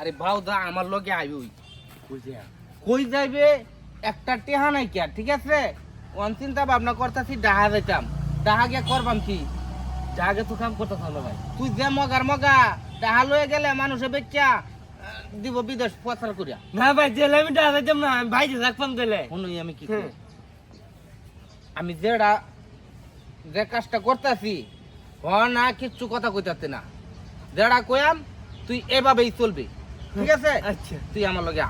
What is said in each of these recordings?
আরে ভাউদা আমার লগে আইব বুঝে কই যাইবে? একটা টেহা নাই কি ঠিক আছে? অন চিন্তা ভাবনা করতাছি ডাহা যাইতাম। ডাহা গিয়া করবাম কি? জাগে তো কাম করতে থাকল ভাই? তুই যে মগার মগা ডাহা লয়ে গেলে মানুষে বেচা দিব বিদেশ পচার করিয়া। না ভাই জেলে আমি ডাহা যাইতাম না আমি ভাই রাখবাম গেলে শুনুই আমি কি করি। আমি যেটা যে কাজটা করতেছি হ না কিচ্ছু কথা কইতাতে না। যেটা কয়াম তুই এভাবেই চলবি। ঠিক আছে? আচ্ছা তুই আমার লগে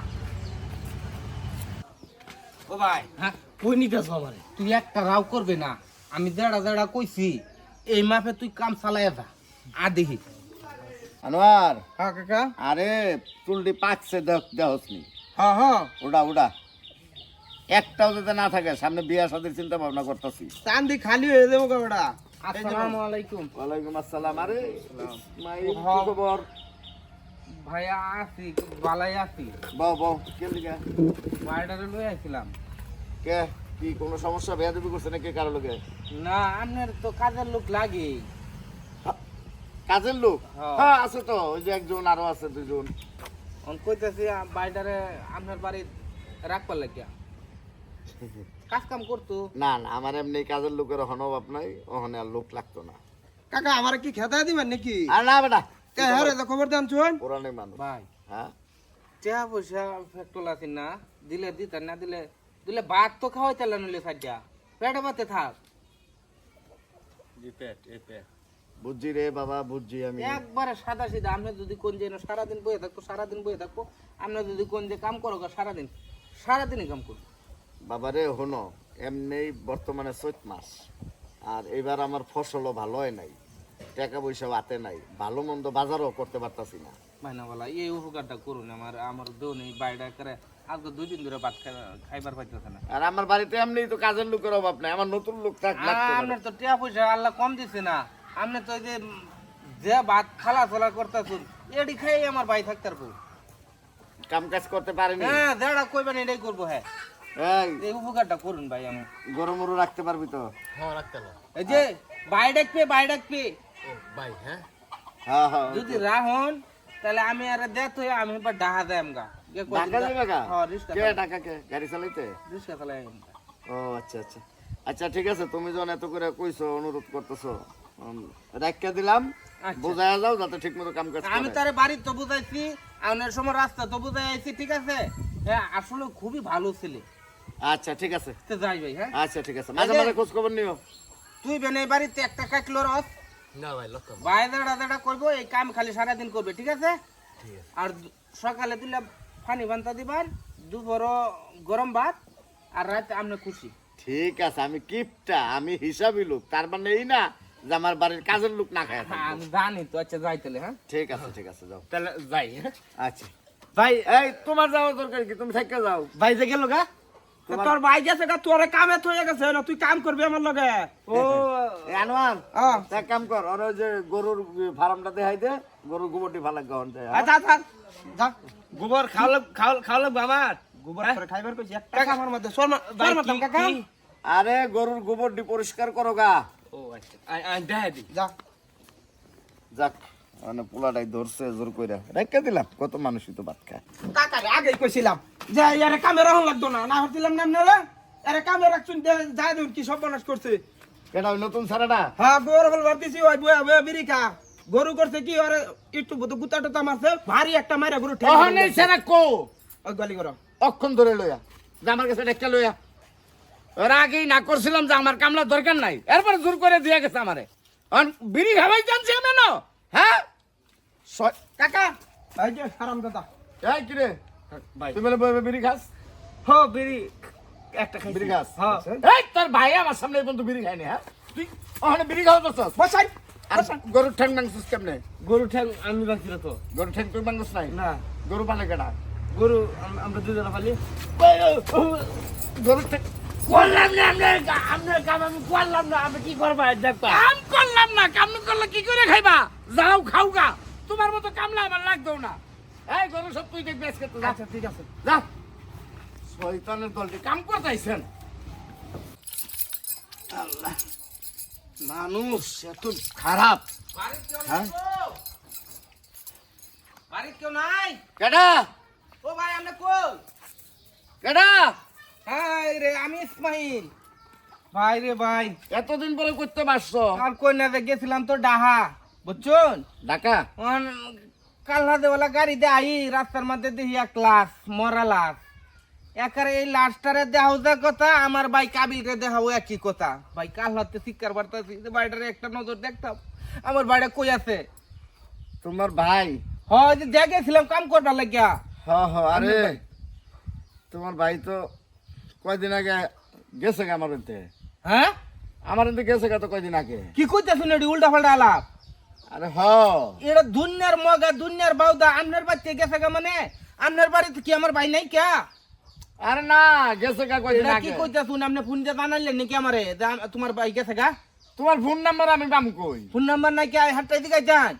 ও ভাই। হ্যাঁ কই নিতেছ আমারে? তুই একটা রাও করবে না। আমি কইছি এই মাপে তুই কাম চালাইয়া যা। আ দেখি। আনোয়ার। হ্যাঁ কাকা। আরে পাকছে দেখ দেহসনি হ্যাঁ হ্যাঁ ওটা ওটা একটাও যাতে না থাকে সামনে বিয়া সাদের চিন্তা ভাবনা করতেছি। চান্দি খালি হয়ে যাব কাপড়া আসসালামু আলাইকুম। ওয়ালাইকুম আসসালাম। আরে মাই। খবর? ভাইয়া আছি বালাই আছি। বউ বউ কে লিগা বাইরে লই আইছিলাম। কে? কি কোনো সমস্যা? বেয়া দেবী করছে নাকি কারও লোকে না আপনার তো কাজের লোক লাগে কাজের লোক? হ্যাঁ। হ্যাঁ আছে তো ওই যে একজন আরও আছে দুজন অন কইতেছি বাইরে আপনার বাড়ি রাখবার লাগিয়া। কাজ কাম করতো? না না আমার এমনি কাজের লোকের ওখানে অভাব নাই ওখানে আর লোক লাগতো না। কাকা আমার কি খেতে দিবেন নাকি? আর না বেটা কে হ্যাঁ রে খবর দেন শুন। পুরানি মানুষ। ভাই। হ্যাঁ? টাকা পয়সা ফ্যাক্টর আছে না দিলে দিতে না দিলে দিলে ভাত তো খাওয়াই তাহলে নইলে সাজ্জা পেটে ভাতে থাক। বুঝছি রে বাবা বুঝছি আমি। একবারে সাদা সিধা আপনি যদি কোন যে সারাদিন বয়ে থাকব সারাদিন বয়ে থাকব যদি কোন যে কাম করো সারাদিন সারাদিনই কাম করব। বাবারে হনো এমনি বর্তমানে চৈত মাস আর এবার আমার ফসলও ভালো হয় নাই। টাকা পয়সা হাতে নাই। ভালো মন্দ বাজারও করতে পারতাছি না। মাইনা বলা এই উপকারটা করুন আমার আমার দৌ নেই বাইরে করে আজকে দুই দিন ধরে ভাত খাইবার পাইতেছে না। আর আমার বাড়িতে এমনি তো কাজের লোকের অভাব নাই আমার নতুন লোক থাক আপনার তো টাকা পয়সা আল্লাহ কম দিছে না। আপনি তো যে যে ভাত খালা ফলা করতেছুন এডি খাই আমার ভাই থাকতে পারব। কাম কাজ করতে পারিনি? হ্যাঁ যারা কইবেন এটাই করব হ্যাঁ। এই। উপকারটা করুন ভাই আমার গরম রাখতে পারবি তো? হ্যাঁ রাখতে হবে এই যে ডাকবে ভাই ডাকবে। ভাই হ্যাঁ? হ্যাঁ হ্যাঁ যদি রাহন তাহলে আমি আর দেত হয়ে আমি এবার ডাহা কে কইছে? ঢাকা যাবে গা হ্যাঁ রিস্কা কে টাকা কে? গাড়ি চালাইতে? রিস্কা চালাই ও আচ্ছা আচ্ছা। আচ্ছা ঠিক আছে তুমি যখন এত করে কইছো অনুরোধ করতেছো রাখিয়া দিলাম আচ্ছা। যাও যাতে ঠিক মতো কাম কাজ আমি তারে বাড়ি তো বুঝাইছি আপনার সময় রাস্তা তো বুঝাই আইছি ঠিক আছে? হ্যাঁ আসলে খুবই ভালো ছেলে। আচ্ছা ঠিক আছে। তো যাই ভাই হ্যাঁ? আচ্ছা ঠিক আছে। মাঝে মাঝে খোঁজ খবর নিও। তুই বেন বাড়িতে একটা কাটলো রস না ভাই লক্ষ্য ভাই দাঁড়া দাঁড়া করব। এই কাম খালি সারাদিন করবে ঠিক আছে? আর সকালে দিলে পানি বান্তা দিবার দুপুরও গরম ভাত আর রাতে আপনি খুশি ঠিক আছে আমি কিপটা আমি হিসাবই লোক। তার মানে এই না যে আমার বাড়ির কাজের লোক না খায় হ্যাঁ আমি জানি তো আচ্ছা যাই তাহলে হ্যাঁ? ঠিক আছে ঠিক আছে যাও। তাহলে যাই হ্যাঁ? আচ্ছা। ভাই এই তোমার যাওয়ার দরকার কি? তুমি থেকে যাও। ভাই যে গেল গা? তোর ভাই গেছে গা তোর কামে থয়ে গেছে না তুই কাম করবি আমার লগে? ও আনোয়ার হ্যাঁ এক কাম কর ওর ওই যে গরুর ফার্মটা দেখাই দে গরুর গোবরটি ভালো গহন দেয়। আচ্ছা আচ্ছা যা। গোবর খাওয়ালে খাওয়ালে আমার গোবর করে খাইবার কইছি একটা কামার মধ্যে সর মা- ভাই সর কি- কাকা। আরে গরুর গোবরটি পরিষ্কার করো গা। ও আচ্ছা আই আই দেখা দি। যা। যাক মানে পোলাটাই ধরছে জোর কইরা। রেখে দিলাম কত মানুষই তো ভাত খায়। কাকা রে আগেই কইছিলাম যে এরে কামে রাখুন লাগতো না না হতিলাম না নেলে এরে কামে রাখছুন যাই দিন কি সব বনাস করছে? ওই নতুন সারাটা? হ্যাঁ গোর হল ভাবতেছি ওই বয়া বয়া বিরিকা গরু করছে কি ওরে একটু বুতো গুতা টুতা মারছে ভারী একটা মাইরা গরু ঠেলে ওহনে সারা কো? ওই গলি করো। অক্ষণ ধরে লইয়া যে আমার কাছে রেখে লইয়া। ওর আগেই না করছিলাম যে আমার কামলা দরকার নাই এরপর জোর করে দিয়ে গেছে আমারে। বিড়ি খাবাই জানছি আমি না হ্যাঁ? কাকা এই যে হারাম দাদা এই কি রে ভাই। তুই বলে বই- বিড়ি খাস? হো বিড়ি একটা খাই বিড়ি খাস? হ্যাঁ এই তোর ভাই আমার সামনে এই পর্যন্ত বিড়ি খায়নি হ্যাঁ? তুই ওখানে বিড়ি খাওয়া করছস? বসাই। আর গরুর ঠ্যাং মাংসস কেমনে? গরু ঠ্যাং আমি বাকি তো। গরুর ঠ্যাং তুই মাংস নাই? না। গরু পালে কেনা গরু আম- আমরা দুজনে পালি। গরুর ঠ্যাং করলাম না আমরা আপনার কাম আমি করলাম না আমি কি করব দেখবা কাম করলাম না কাম করলে কি করে খাইবা? যাও খাও গা। তোমার মতো কামলা আমার লাগতো না। এই গরু সব তুই দেখবি আজকে তো যা। আচ্ছা ঠিক আছে। যা। শয়তানের দলটি কাম করতেছেন আল্লাহ মানুষ এত খারাপ। হ্যাঁ? বাড়িতে কেউ নাই? কেডা? ও ভাই আমরা কই? কেডা? হাই রে আমি ইসমাইল। ভাই রে ভাই। এতদিন পরে করতে পারছ? আর কই না গেছিলাম তো ডাহা বুঝছুন? ঢাকা? কাল্লা দেওয়ালা গাড়িতে আই রাস্তার মধ্যে দেখি এক লাশ মরা লাশ। একারে এই লাশটারে দেখাও যা কথা আমার ভাই কাবিলকে দেখাও একই কথা। ভাই কাল্লাতে শিকার বার্তাছি বাড়িটারে একটা নজর দেখতাম। আমার বাড়িটা কই আছে? তোমার ভাই? হয় যে দেখেছিলাম কাম করবার লাগিয়া। হ হ আরে তোমার ভাই তো কয়দিন আগে গেছে গে আমার হ্যাঁ? আমার গেছে গে তো কয়দিন আগে? কি এটি উল্টা পাল্টা আলাপ? আরে হ এটা দুনিয়ার মগা দুনিয়ার বাউদা আপনার বাচ্চা গেছে গা মানে? আপনার বাড়িতে কি আমার ভাই নাই কে? আরে না গেছে গা কয়দিন এটা কি আগে। কইতেছুন আপনি ফোন দিয়ে জানাইলেন নাকি আমারে? তোমার ভাই গেছে গা? তোমার ফোন নাম্বার আমি পাম কই? ফোন নাম্বার নাই কি? হাটটাই দিকে যান।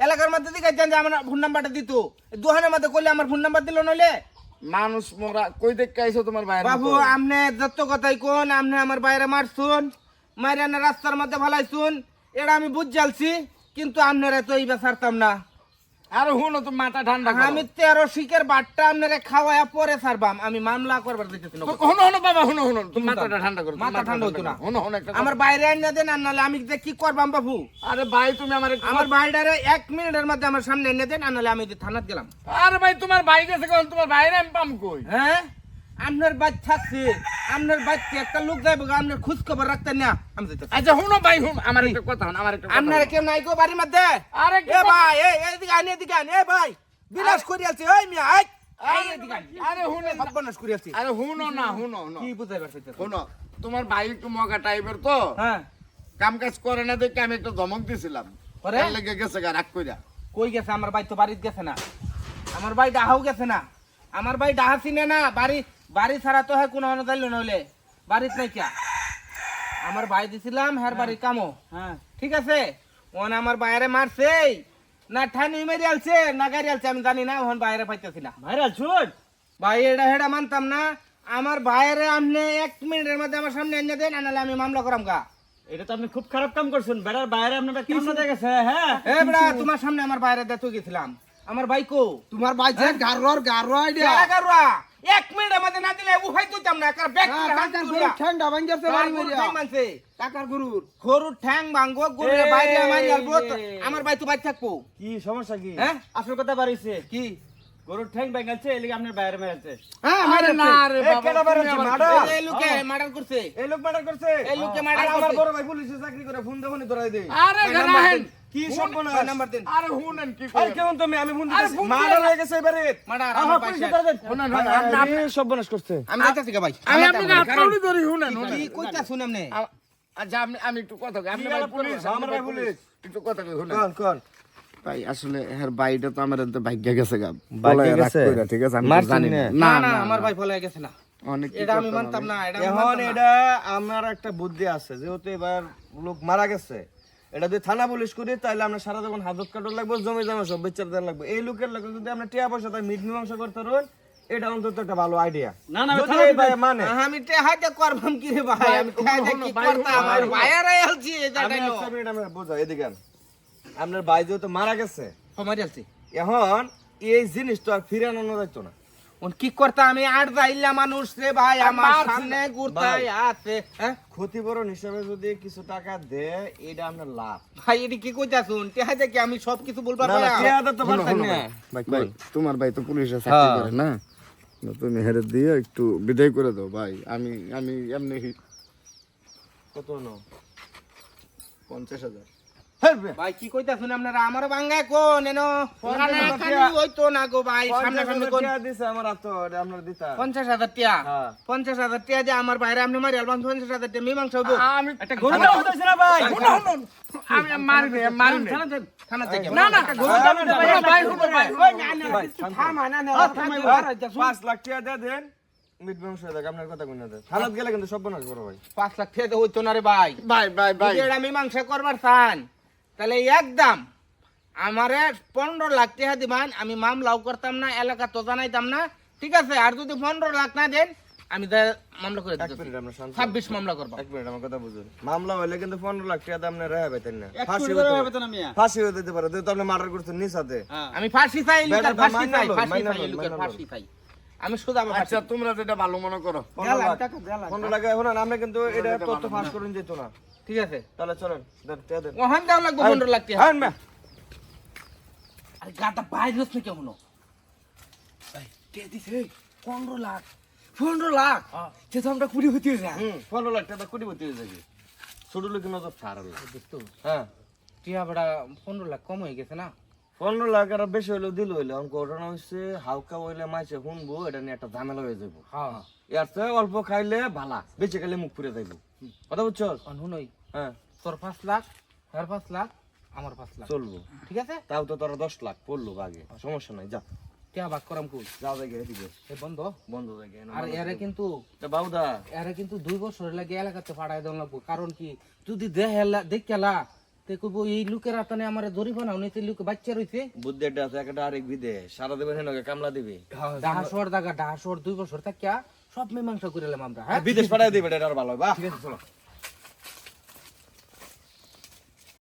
এলাকার মধ্যে দিকে যান যে আমার ফোন নাম্বারটা দিত। দোকানের মধ্যে করলে আমার ফোন নাম্বার দিল নইলে? মানুষ মোরা কই দেখে আইছো তোমার ভাই বাবু আপনি যত কথাই কোন আপনি আমার বাইরে মারছুন। মাইরে না রাস্তার মধ্যে ভালাইছুন এটা আমি বুঝ জ্বালছি। কিন্তু আপনারা তো এই বেসারতাম না। আরে হুনো তুমি মাথা ঠান্ডা। আমি তেরো শিকের বাটটা আপনারা খাওয়ায়া পরে ছাড়বাম। আমি মামলা করবার দিতেছি না। হুনো হুনো বাবা হুনো হুনো তুমি মাথাটা ঠান্ডা করো মাথা ঠান্ডা হইতো না। হুনো হুনো একটা আমার বাইরে আনিয়ে দেন আর নাহলে আমি যে কি করবাম বাবু? আরে ভাই তুমি আমার আমার বাইরে এক মিনিটের মধ্যে আমার সামনে এনে দেন আর নাহলে আমি থানাত গেলাম। আরে ভাই তোমার ভাই গেছে কোন তোমার বাইরে আমি পাম কই? হ্যাঁ? আপনার বাচ্চা থাকছে আপনার বাচ্চা একটা লোক যাইব আপনার খোঁজ খবর রাখতেন না। আমি। আচ্ছা হুনো ভাই হুন আমার একটা কথা হুন আমার একটা আপনার কেউ নাই গো বাড়ির মধ্যে? আরে কি এ ভাই এই এদিকে আনি এদিকে আনি এ ভাই বিলাস করি আছে ওই মিয়া আই আরে হুনো সর্বনাশ করি আছে। আরে হুনো না হুনো কি বুঝাইবার চাইতেছ? হুনো তোমার ভাই একটু মগা টাইপের তো। হ্যাঁ। কাম কাজ করে না দেখে আমি একটা ধমক দিছিলাম। পরে? লেগে গেছে গা রাগ কইরা। কই গেছে? আমার ভাই তো বাড়িতে গেছে না। আমার ভাই ডাহাও গেছে না। আমার ভাই ডাহা চিনে না বাড়ি বাড়ি ছাড়া তো হয় কোনো অনুদাইল নইলে। বাড়িতে নাই কিয়া আমার ভাই দিছিলাম হ্যার বাড়ি কামো। হ্যাঁ। ঠিক আছে? ওন আমার বাইরে মারছে না ঠানি মেরে আলছে না গাড়ি আলছে আমি জানি না ওখান বাইরে পাইতেছি না। ভাইরাল শুন। ভাই এটা হেডা মানতাম না। আমার বাইরে আপনি এক মিনিটের মধ্যে আমার সামনে এনে দেন আনালে আমি মামলা করাম গা। এটা তো আপনি খুব খারাপ কাম করছেন। বেড়ার বাইরে আপনার কেমন দেখেছে হ্যাঁ। এ বড়া তোমার সামনে আমার বাইরে দেখতে গেছিলাম। আমার ভাই কো তোমার ভাই যে গারোর গারো আইডিয়া। এগারোয়া এক মিনিট মধ্যে না দিলে উঠাই তুইতাম না কার ব্যাগ কাকার গরু ঠ্যাংটা ভাঙ্গেছে বাড়ি মানছে কাকার গরুর। গরুর ঠ্যাং ভাঙ্গো গরুর। বাইরে আমার যাব আমার ভাই তো বাইরে থাকব। কি সমস্যা কি? হ্যাঁ? আসল কথা বাড়িছে। কি? গরুর ঠ্যাং ভেঙেছে এলিগে আপনার বাইরে মেরেছে হ্যাঁ আরে না রে বাবা তুমি বেরোচ্ছে, আবার- এই লোকে মার্ডার করছে। এই লোক মার্ডার করছে। এই লোকে মার্ডার আমার বড় ভাই পুলিশে চাকরি করে ফোন দেখুন ধরাই দেই আরে গানা হেন। কি নাম্বার দেন। আরে হুনেন কি আরে কেমন তুমি? আমি দিতেছি। মার্ডার হয়ে গেছে এবারে। মার্ডার আহা, আমার পয়সা। দেন। শুনেন, আরে, সর্বনাশ করছে। আমি যাইতাছি গা ভাই। আমি আপনাকে ধরি হুনেন হুনেন কি কইতা শুনে আমনে আ- আচ্ছা আমি আমি একটু কথা আপনি ভাই পুলিশ? আমার ভাই পুলিশ। একটু কথা কই কোন কোন ভাই আসলে হের বাইটা তো আমার এতে ভাগ্য গেছে গা? ঠিক আছে? আমি জানি না? না? না না না না আমার ভাই ফলে গেছে না। অনেক এটা আমি মানতাম না এটা এখন এটা আমার একটা বুদ্ধি আছে যেহেতু এবার লোক মারা গেছে এটা যদি থানা পুলিশ করি তাহলে আমরা সারা যখন হাজত কাটর লাগবে জমি জমা সব বিচার দেওয়া লাগবে। এই লোকের লাগে যদি আমরা টিয়া পয়সা তাই মিট মীমাংসা করতে পারেন এটা অন্তত একটা ভালো আইডিয়া না না মানে আমি টেহাইতে করবাম কি রে ভাই? আমি টেহাইতে কি করতাম? ভাই, আমার আমি ডাইলো একটা মিনিট আমি বোঝা এদিকে আপনার ভাই যেহেতু মারা গেছে সমাজ আলছি। এখন এই জিনিসটা আর ফিরে আনানো যাইতো না। কি করতাম আমি? আট যাইলা মানুষ রে ভাই আমার সামনে ঘুরতাই আছে হ্যাঁ? ক্ষতিপূরণ হিসাবে যদি কিছু টাকা দেয় এটা আপনার লাভ। ভাই এটি কি কইতা শুন কি আমি সব কিছু বলবার না, তো। ভাই, তোমার ভাই তো পুলিশে চাকরি হ্যাঁ। করে না? না, তুমি হেরে দিয়ে একটু বিদায় করে দাও ভাই। আমি আমি এমনি কত হলো? পঞ্চাশ হাজার। ভাই কি কইতা শুন আপনারা? আমারও বাঙ্গায় কোন? এনো টিয়া। হইতো না গো ভাই সামনে সামনে কোন? দিছে আমার আপনার দিতা। টিয়া? হ্যাঁ। টিয়া যে আমার বাইরে আপনি মারি আলবান টিয়া মীমাংসা আমি একটা গরু না ভাই। আমি মারি নে নে থানা থেকে না না একটা গরু দাম না, ভাই, ভাই, থামা না না হ্যাঁ, থামা লাখ টাকা দিয়ে দেন। থানাত গেলে কিন্তু সর্বনাশ বড় ভাই। পাঁচ লাখ টিয়া তো হইতো না রে ভাই। ভাই ভাই ভাই। করবার চান। তাহলে একদম আমারে পনেরো লাখ টাকা দিবান আমি মামলাও করতাম না এলাকা তো জানাইতাম না ঠিক আছে? আর যদি পনেরো লাখ না দেন আমি মামলা করে ছাব্বিশ মামলা করব। এক মিনিট আমার কথা বুঝুন। মামলা হইলে কিন্তু পনেরো লাখ টাকা দাম রেহাই পাইতেন না। ফাঁসি কোটি হইতে করে পারে। তো না মিয়া ফাঁসি হয়ে পারে যেহেতু আপনি মার্ডার করছেন হাতে। হ্যাঁ আমি ফাঁসি চাই ফাঁসি চাই ফাঁসি চাই। আমি শুধু আমার আচ্ছা তোমরা যেটা ভালো মনে করো। পনেরো লাখ এখন আমরা কিন্তু এটা তথ্য ফাঁস করুন যেত না। ঠিক আছে। তাহলে চলেন দেন টাকা দেন। ওখান দেওয়া লাগবে পনেরো লাখ টাকা আইন মে। আরে গাটা বাইরে হচ্ছে কেমন? পনেরো লাখ। পনেরো লাখ? সে তো আমরা কুড়ি হতে যায় হুম, পনেরো লাখ টাকা কোটিপতি হয়ে যাবে। ছোট লোক নজর ছাড়াল হ্যাঁ। টিয়া ভাড়া পনেরো লাখ কম হয়ে গেছে না? পনেরো লাখ আর বেশি হইলেও দিল হইলে। ঘটনা হচ্ছে হালকা হইলে মাইছে শুনব এটা নিয়ে একটা ঝামেলা হয়ে যাব হ্যাঁ। এর চেয়ে অল্প খাইলে ভালা বেঁচে খাইলে মুখ যাইব। কথা বুঝছ? শুনই হ্যাঁ। তোর পাঁচ লাখ পাঁচ লাখ আমার পাঁচ লাখ। চলবো। ঠিক আছে? তাও তো তোরা দশ লাখ পড়ল আগে সমস্যা নাই যা। টিয়া ভাগ করাম কই? যা জায়গায় এদিকে এ বন্ধ? বন্ধ জায়গায় আর এরা কিন্তু বাবুদা এরা কিন্তু দুই বছর লাগে এলাকাতে ফাড়াই দেওয়া লাগবো। কারণ কি যদি দেহেলা দেখলা তে কইবো এই লোকের আতানে আমার ধরিব না উনি লোকে বাচ্চা রইছে। বুদ্ধের একটা আরেক বিদে। সারা কামলা দিবে। ডাহাসর দাগা ডাহাসর দুই বছর থাকিয়া সব মীমাংসা করে আমরা হ্যাঁ? বিদেশ পাঠাই দিবে এটা আর ভালো বাহ ঠিক আছে চলো।